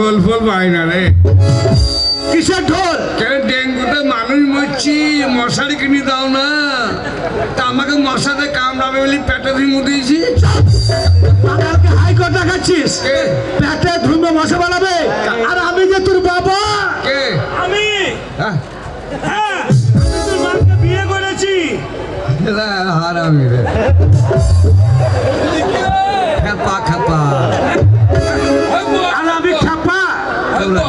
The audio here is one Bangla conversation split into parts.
ঢোল ফোল পাই না রে। কিসের ঢোল? কেন ডেঙ্গুতে মানুষ মরছি মশারি কিনে দাও না। তা আমাকে মশাতে কামড়াবে বলে পেটে ধুমু দিয়েছি। আমাকে হাইকোর্ট দেখাচ্ছিস? পেটে ধুমে মশা বানাবে? আর আমি যে তোর বাবা? কে? আমি? হ্যাঁ।, হ্যাঁ বিয়ে করেছি। হারামি রে? খাপা খাপা। আমরা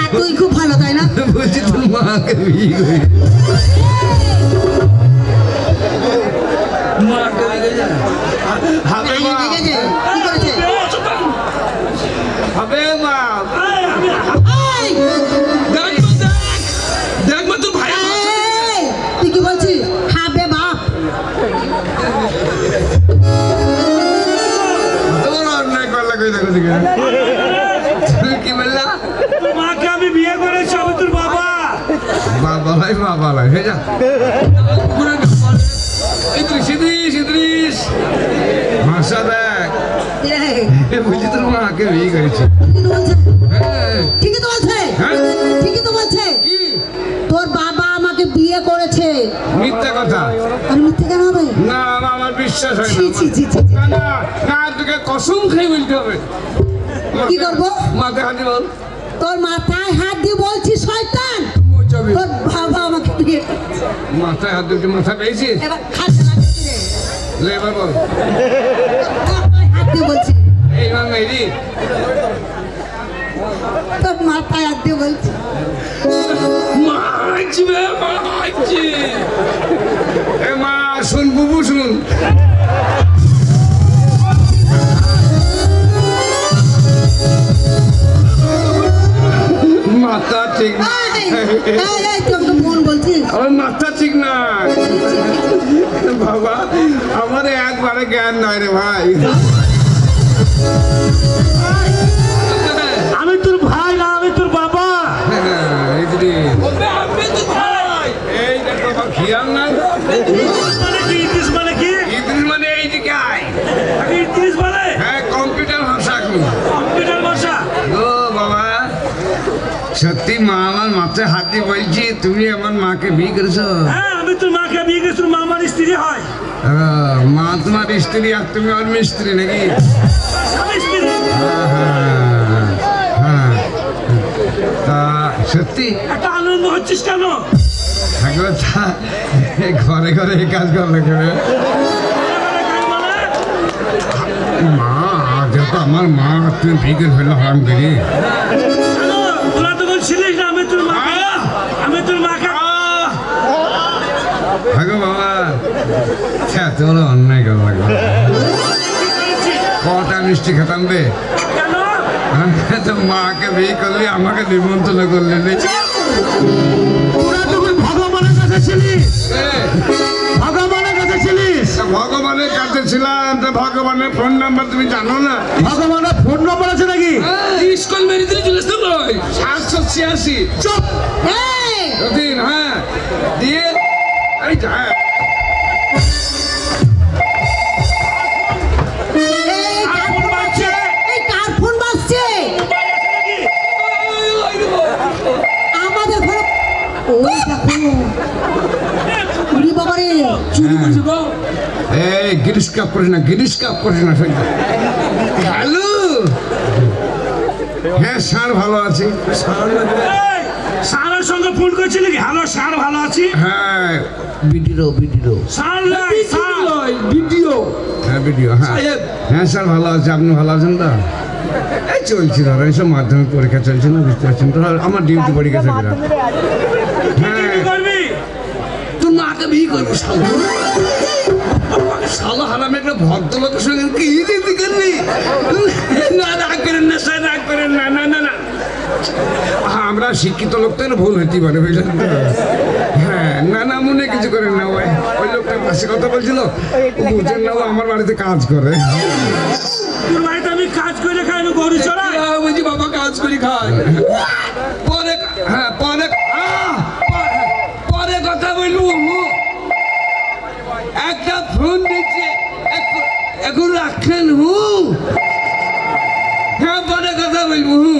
আর তুই খুব ভালো তাই না? বলছি হবে মা। কি করেছে? হবে মা। তুই কি বলছিস? হাবে করলে কই হয়ে যা। ইদ্রিস ইদ্রিস ইদ্রিস ভাষা দেখ। তোর মাকে বিয়ে করেছে। হ্যাঁ। ঠিকই তো বলছে। হ্যাঁ? ঠিকই তো বলছে। কি? তোর বাবা আমাকে বিয়ে করেছে। মিথ্যা কথা। আর মিথ্যে কেন হবে? না আমার বিশ্বাস হয় না। না না তোকে কসম খেয়ে বলতে হবে। কি করব? মাকে হাতে বল। তোর মাথায় হাত দিয়ে বলছি শয়তান। তোর বাবা আমাকে বিয়ে মাথায় হাত দিয়ে মাথা পেয়েছি? এবার লাগছে এবার বল। হাত দিয়ে বলছি। এই মা মেরি তোর মাথায় হাত দিয়ে বলছি। মাছবে মাছি এ মা শুন বুবু শুন মাথা ঠিক না। এই, এই, এই, আমার মাথা ঠিক না। বাবা আমার একবারে জ্ঞান নয় রে ভাই। আমি তোর ভাই না আমি তোর বাবা। হ্যাঁ, এই। এই খেয়াল নাই মানে কি মানে কি? মানে এইদিকে আয়? আগে ইতিস মানে হ্যাঁ কম্পিউটার ভাষা এখন কম্পিউটার ভাষা ও বাবা সত্যি মা আমার মাথায় হাত বলছি তুমি আমার মাকে বিয়ে করেছ? হ্যাঁ আমি তোর মাকে বিয়ে করেছি মা আমার স্ত্রী হয়। মা তোমার স্ত্রী আর তুমি আর মিস্ত্রি নাকি? হ্যাঁ, হ্যাঁ, হ্যাঁ। তা সত্যি? একটা আনন্দ হচ্ছিস কেন? ঘরে ঘরে এই কাজ করলে করে মা যত আমার মা তুমি বিয়ে করে ফেলল হারাম করি। থাকো বাবা হ্যাঁ তোর অন্যায় করা লাগবে কটা মিষ্টি খেতাম বে। হ্যাঁ, তো মাকে বিয়ে করলি আমাকে নিমন্ত্রণ করলি নি। তোরা তখন ভগবানের কাছে ছিলিস। ভগবানের কাছে ছিলিস। ভগবানের কাছে ছিলাম তো ভগবানের ফোন নাম্বার তুমি জানো না? ভগবানের ফোন নম্বর আছে নাকি? স্কুল মেরে দিলে চলে আসতে নয় সাতশো ছিয়াশি। চুপ। হ্যাঁ। দিয়ে এই যা। এই গিরিশ কাপ করিস না গিরিশ কাপ হ্যাঁ স্যার ভালো আছি। এই, স্যারের সঙ্গে ফোন করছিলি কি? হ্যালো স্যার ভালো আছি? হ্যাঁ video video. Sir sir. Video হ্যাঁ ভিডিও হ্যাঁ। হ্যাঁ স্যার ভালো আছে। আপনি ভালো আছেন তো? এই চলছে ধরো এইসব মাধ্যমিক পরীক্ষা চলছে না বুঝতে পারছেন তো? আমার ডিউটি গেছে বিরাট হ্যাঁ। তোর মাকে বিয়ে করব শালা। শালা একটা ভদ্রলোকের সঙ্গে কি দিতে করবি? না রাগ করেন না স্যার রাগ করেন না। না না না। হ্যাঁ, আমরা শিক্ষিত লোক তো ভুল হইতে পারে বুঝলেন হ্যাঁ না না মনে কিছু করেন না ওই ওই লোকটা পাশে কথা বলছিল বুঝেন না ও আমার বাড়িতে কাজ করে। আমি কাজ করে খাই আমি গরু চড়াই। বলছি বাবা কাজ করি পরে হ্যাঁ পরে! পরে- কথা বলব একটা ফোন দিচ্ছে এখন- এখন রাখেন হু হ্যাঁ পরে কথা বলব হু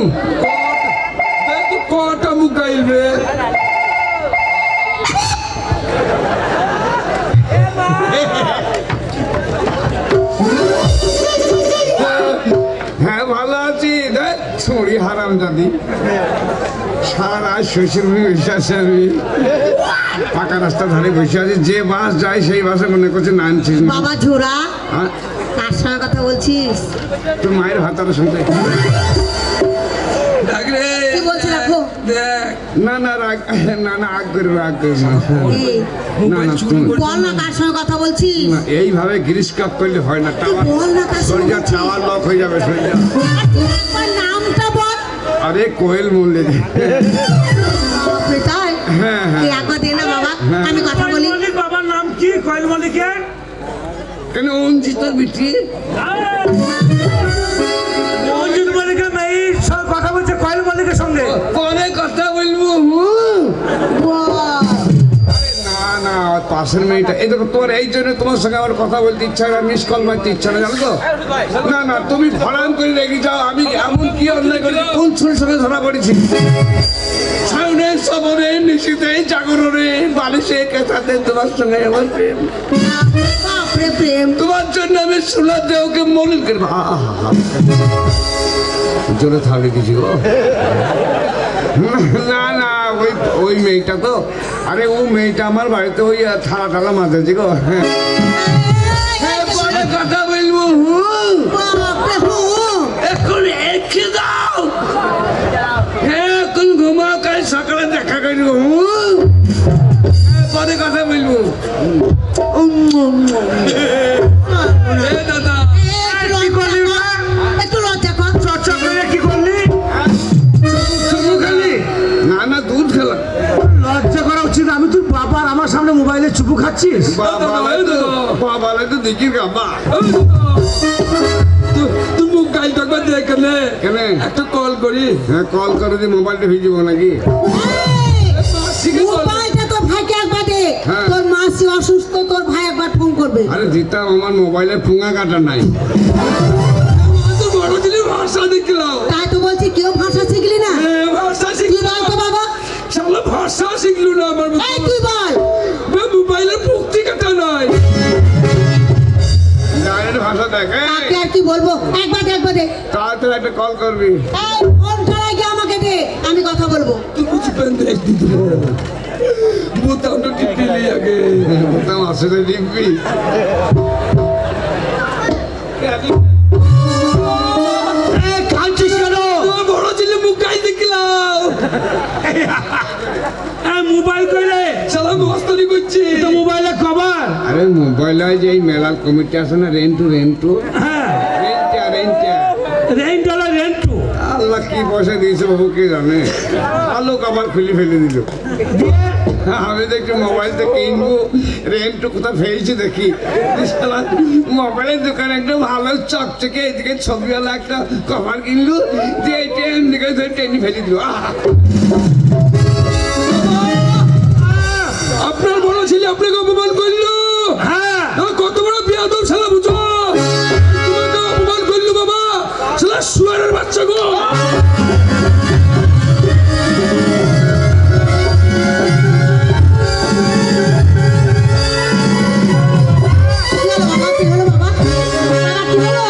কটা মুকাইলবে হ্যাঁ ভালো আছি। দেখ ছড়ি হারাম দাদি সারা শ্বশুর বাড়ি বসে আছে পাকা রাস্তা ধারে বসে আছি। যে বাস যায় সেই বাসে মনে করছে না বাবা ঝোরা হ্যাঁ? কার সঙ্গে কথা বলছিস? তোর মায়ের ভাতার সঙ্গে। না না রাগ না না আগ করে রাগ করে না না না বল না কার সঙ্গে কথা বলছিস? না, এইভাবে গিরিশ কাপ করলে হয় না টাওয়ার বল না কার সঙ্গে টাওয়ার লক হয়ে যাবে শরীর একবার নামটা বল। আরে কোয়েল মূল্যে তাই? হ্যাঁ, হ্যাঁ। একবার দে না বাবা হ্যাঁ। আমি কথা বলি। বাবার নাম কি? কয়েল মল্লিকের? কেন অঞ্জিত বিটি অঞ্জিত মল্লিকের মেয়ের সঙ্গে কথা বলছে কয়েল মল্লিকের সঙ্গে। বলব হুম। পাশের মেয়েটা। এই দেখো তোমার এই জন্য তোমার সঙ্গে আমার কথা বলতে ইচ্ছা হয় মিস কল মারতে ইচ্ছা না জানো তো? না না তুমি ফরান করে রেখে যাও আমি এমন কি অন্যায় করি? কোন ছুরির সঙ্গে ধরা পড়েছি? সাউনে সবরে নিশিতে জাগরণে বালিশে কেঁচাতে তোমার সঙ্গে আমার প্রেম। প্রেম। তোমার জন্য আমি শোনাতে ওকে মলিন করে জোরে থাকলে কিছু না না ওই ওই মেয়েটা তো। আরে ও মেয়েটা আমার বাড়িতে ওই থালা টালা মাঝে গো হ্যাঁ। হ্যাঁ, কথা বলব হুঁ। বাপরে হো। এখন একে দাও। হ্যাঁ এখন ঘুমাও কাল সকালে দেখা করব পরে কথা বলব। মোবাইলে চুপু খাচ্ছিস তুই দেখলে কেন একটা কল করি হ্যাঁ কল করে দিয়ে মোবাইলটা ভিজিব নাকি তোর ভাইকে একবার দে হ্যাঁ। তোর মাসি অসুস্থ তোর ভাই একবার ফোন করবে আরে দিতাম আমার মোবাইলে ফুঙা কাটা নাই তো বড় দিলে ভাষা দেখলাম তাই তো বলছি কেউ ভাষা শিখলি না এ, ভাষা তুই শিখলো তো বাবা শালা ভাষা শিখলো না আমার তুই বল ডাইরেক্ট ভাষা দেখে? তাকে আর কি বলব? একবার দে একবার দে। তাড়াতাড়ি একটা কল করবি। এই ফোন আমাকে দে। আমি কথা বলব। তুই কিছু পেন দেখ দিতে বোতামটা টিপিলি আগে। বোতাম আসলে লিখবি কাঁদছিস কেন? বড় ছেলে মুখ গাই দেখলাম। মোবাইল কইলে শালা মস্তানি করছে। তো মোবাইলে কভার আরে মোবাইলে যে এই মেলার কমিটি আছে না রেন্টু রেন্টু। হ্যাঁ। রেন্টা রেন্টা। রেন্ট হলো রেন্টু। আল্লাহ কি পয়সা দিয়েছে বাবু কে জানে? আলো আবার খুলে ফেলে দিল। আমি দেখি মোবাইল থেকে কিনবো রেন্ট কোথাও ফেলছি দেখি। মোবাইলের দোকানে একটা ভালো চকচকে এদিকে ছবিওয়ালা একটা কভার কিনলো যে এটা এমনিকে ধরে টেনে ফেলে দিল। আপনাকে অপমান করল। হ্যাঁ। কত বড় বিয়াদব শালা বুঝো। তোমাকে অপমান করল বাবা। শালা শুয়ারের বাচ্চা গো। বাবা কি হলো বাবা বাবা, কি হলো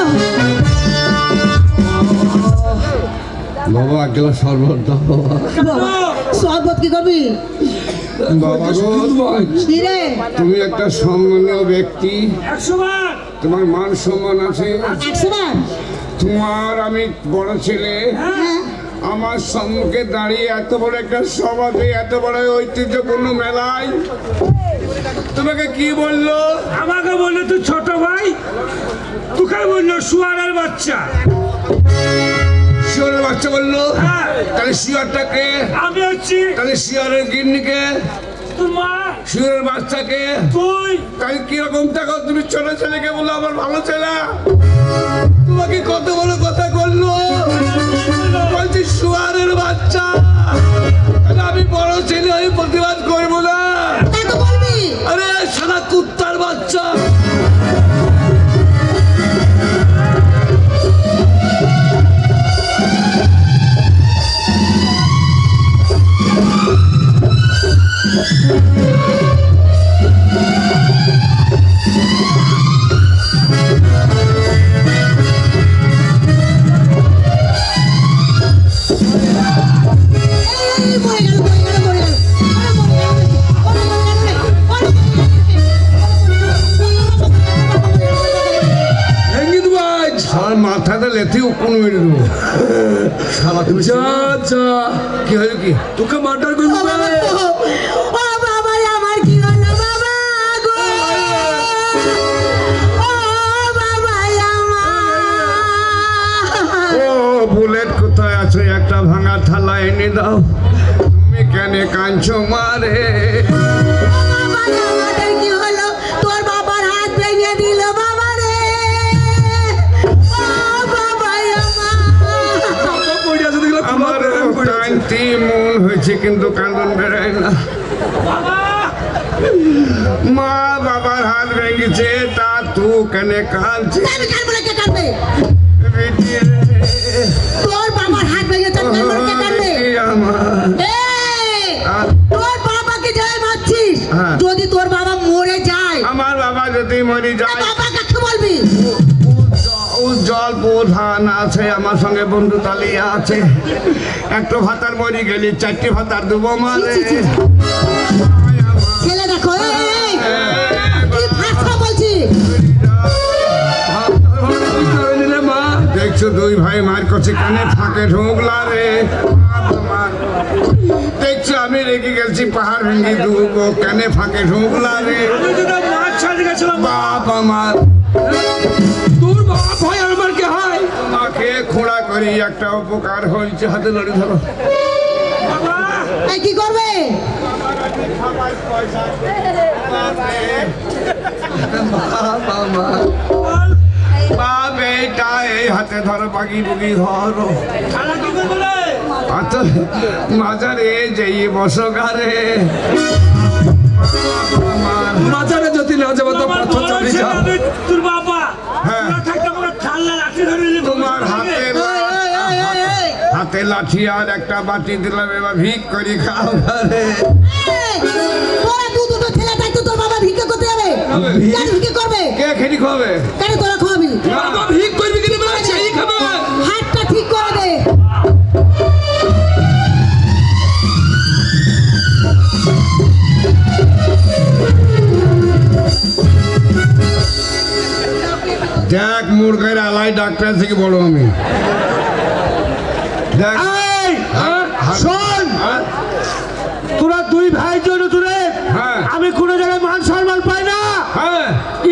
এক গ্লাস শরবত দাও। বাবা বাবা। শরবত কি করবি? বাবা গো তুমি একটা সম্মানীয় ব্যক্তি। তোমার মান সম্মান আছে? তোমার আমি বড় ছেলে। হ্যাঁ। আমার সম্মুখে দাঁড়িয়ে এত বড় একটা সমাজে এত বড় ঐতিহ্যপূর্ণ মেলায়। তোমাকে কি বলল? আমাকে বলল তুই ছোট ভাই তোকে বলল শুয়ারের বাচ্চা। শিওরের বাচ্চা বলল। হ্যাঁ। তাহলে শিওরটাকে আমি হচ্ছি তাহলে শিওরের গিন্নিকে মা। শিওরের বাচ্চাকে। তুই। তাহলে কীরকম দেখো তুমি ছোট ছেলেকে বলল আমার ভালো ছেলে। তোমাকে কত বড় কথা করল বলছি শুয়ারের বাচ্চা। আমি বড় ছেলে হয়ে প্রতিবাদ করব না। ও তোকে মার্ডার ও বুলেট কোথায় আছে? একটা ভাঙা থালা এনে দাও। তুমি কেন কাঁদছো মারে কান্তি কান্দন বেড়ায় না। মা বাবার হাত ভেঙেছে তা তু কেনে কাঁদছে প্রধান আছে আমার সঙ্গে বন্ধু তালিয়া আছে। একটা ভাতার মরি গেলি চারটি ভাতার দেবো ছি, ছি, ছি, ছি। ছেলে দেখো এই, এই, কি ভাষা বলছি? মা দেখছ দুই ভাই মার করছে কানে ফাঁকে ঢুকলা রে। দেখছ আমি রেগে গেছি পাহাড় ভেঙে দুবো কানে ফাঁকে ঢুকলা রে। বাপ আমার। তোর বাপ হয় আমার কে মাকে খোঁড়া করি একটা উপকার হয়েছে। হাতে লড়ে ধরো। কি করবে? বাপ আমার এই হাতে ধরো ধরো। মাজারে যেই বসো মাজারে যদি না যাব তো পাথর লাঠি আর একটা বাটি দিলাম এবার ভিক করি খাও ঘরে। তোরা দু দুটো ছেলে থাকতো তোর বাবা ভিক্ষা করতে যাবে। কেন ভিক্ষা করবে? কে খেলি খাবে? কেন তোরা খাওয়াবি? বাবা ভিক করবি কিনা বলে সেই খাবে। হাতটা ঠিক করে দে। দেখ মুরগের আলাই ডাক্তার থেকে বড় আমি। শোন। হ্যাঁ? তোরা দুই ভাই জন্য তোরে হ্যাঁ। আমি কোনো জায়গায় মান সম্মান পাই না। হ্যাঁ।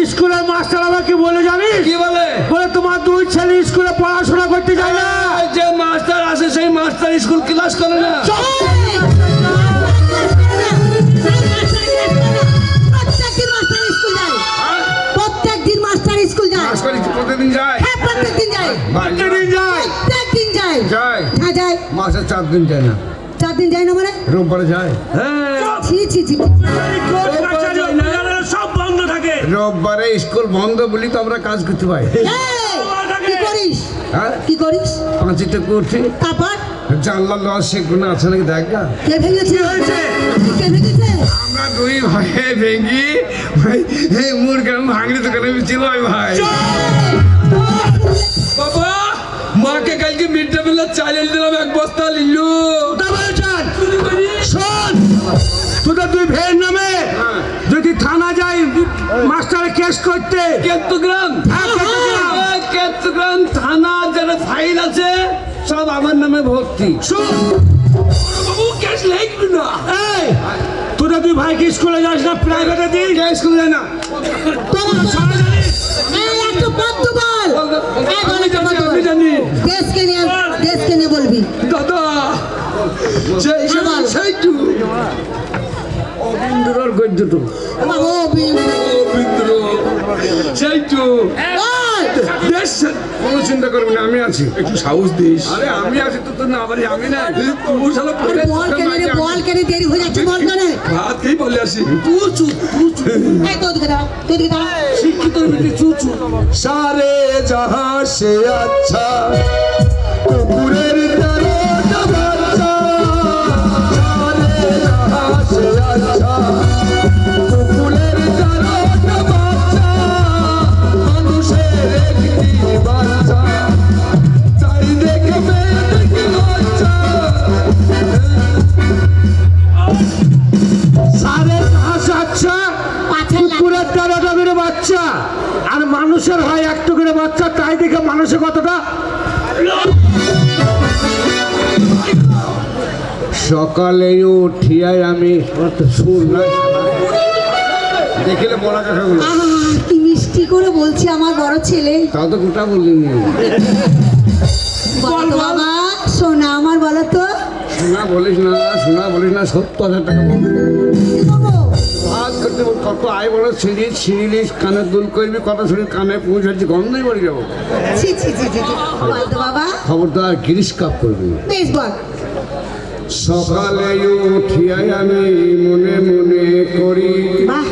স্কুলের মাস্টার আমাকে বলে জানিস? কি বলে? বলে তোমার দুই ছেলে স্কুলে পড়াশোনা করতে যায় না। যে মাস্টার আছে সেই মাস্টার স্কুল ক্লাস করে না। মাসে চার দিন যায় না। চার দিন যায় না মানে? রোববারে যায়। ছি ছি ছি সব বন্ধ থাকে। রোববারে স্কুল বন্ধ বলি তো আমরা কাজ করতে পাই এই, কি করিস? হ্যাঁ? কি করিস? পাঁচিতে করছি তারপর? জানলা লস সেগুলো আছে নাকি দেখ গা। কে ভেঙেছে? কে ভেঙেছে? আমরা দুই ভাই ভেঙ্গি ভাই এই মুরগান ভাঙড়ি দোকানে ছিল ওই ভাই। মিড ডে মিলের চাল এনে দিলাম এক বস্তা লিলু। ডাবল চার শোন! তোদের দুই ভাইয়ের নামে হ্যাঁ। যদি থানা যাই মাস্টারে কেস করতে। কেতুগ্রাম? হ্যাঁ, কেতুগ্রাম। কেতুগ্রাম থানা যারা ফাইল আছে সব আমার নামে ভর্তি। শোন! বাবু লাগবে না। তোরা দুই ভাই কি স্কুলে যাস না প্রাইভেটে দিই কে স্কুল যায় না? এই একটু বন্ধু বল এই বল একটু বন্ধু বল আমি জানি দেশকে নিয়ে দেশকে নিয়ে বলবি। দাদা সেই হ্যাঁ, বল। সেইটু অবিন্দুর সেইটু ওই, দেশ কোনো চিন্তা করবি না আমি আছি। একটু সাহস দিস। আরে আমি আছি তো তোর না আবার আমি না তুই বল কেনে বল কেনে দেরি হয়ে যাচ্ছে বলে আসি। চুচু চুচু। এই শিক্ষিত চুচু। সারে জাহাঁ সে আচ্ছা পুকুরের বাচ্চা তাই দেখে মানুষের কতটা সকালে উঠিয়াই আমি সুর নাই। দেখিলে বলা কথাগুলো। কি মিষ্টি করে বলছি আমার বড় ছেলে। তাও তো গোটা বাবা সোনা আমার বলো তো। শোনা বলিস না শোনা বলিস না সত্তর হাজার টাকা করতে কত আয় বড় ছিঁড়ি ছিঁড়িলিস কানে দুল করবি কত শুনি কানে পৌঁছাচ্ছি গন্ধই বাড়ি যাব। ছি ছি ছি বাবা। খবরদার গিরিশ কাপ করবি। বেশ বল। সকালে উঠিয়াই আমি মনে মনে করি। বাহ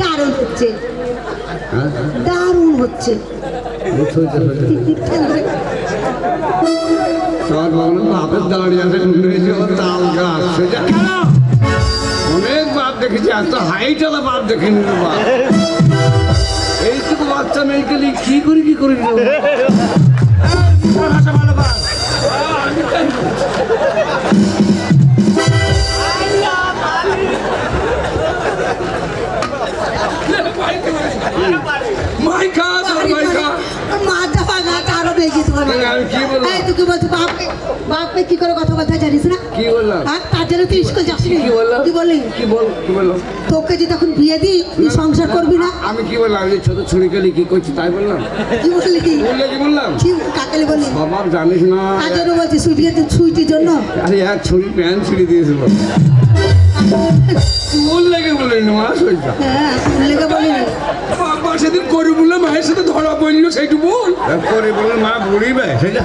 দারুণ হচ্ছে। হ্যাঁ? দারুণ হচ্ছে। তোমার বাবা বাপের দাঁড়িয়ে আছে তাল গাছ। অনেক বাপ দেখেছি এত হাইটালা বাপ দেখিনি বাপ। এইটুকু বাচ্চা মেয়েকে নিয়ে কি করি কি করি ভালো পাস তোমার কি তুই কি বলছিস? বাপ বাপকে কি করে কথা বলতে জানিস না? কি বললাম আর তার জন্য তুই স্কুল যাস কি বললাম কি বললি? কি বল কি বললাম তোকে যে তখন বিয়ে দিই তুই সংসার করবি না? আমি কি বললাম? ছোট কি করছি তাই বললাম? কি বললি কি? বললে কি বললাম? কি কাকেলে বললি? বাবার জানিস না। তার জন্য বলছি সুইটিয়ে সুইটির জন্য। আরে ছুরি প্যান্ট ছিঁড়ে দিয়েছিল। চুল লেগে বলিনি মা হ্যাঁ লেগে বাবা সেদিন করি বলে মায়ের সাথে ধরা পড়ল সেইটু বল করে বলে মা বুড়ি ভাই সেটা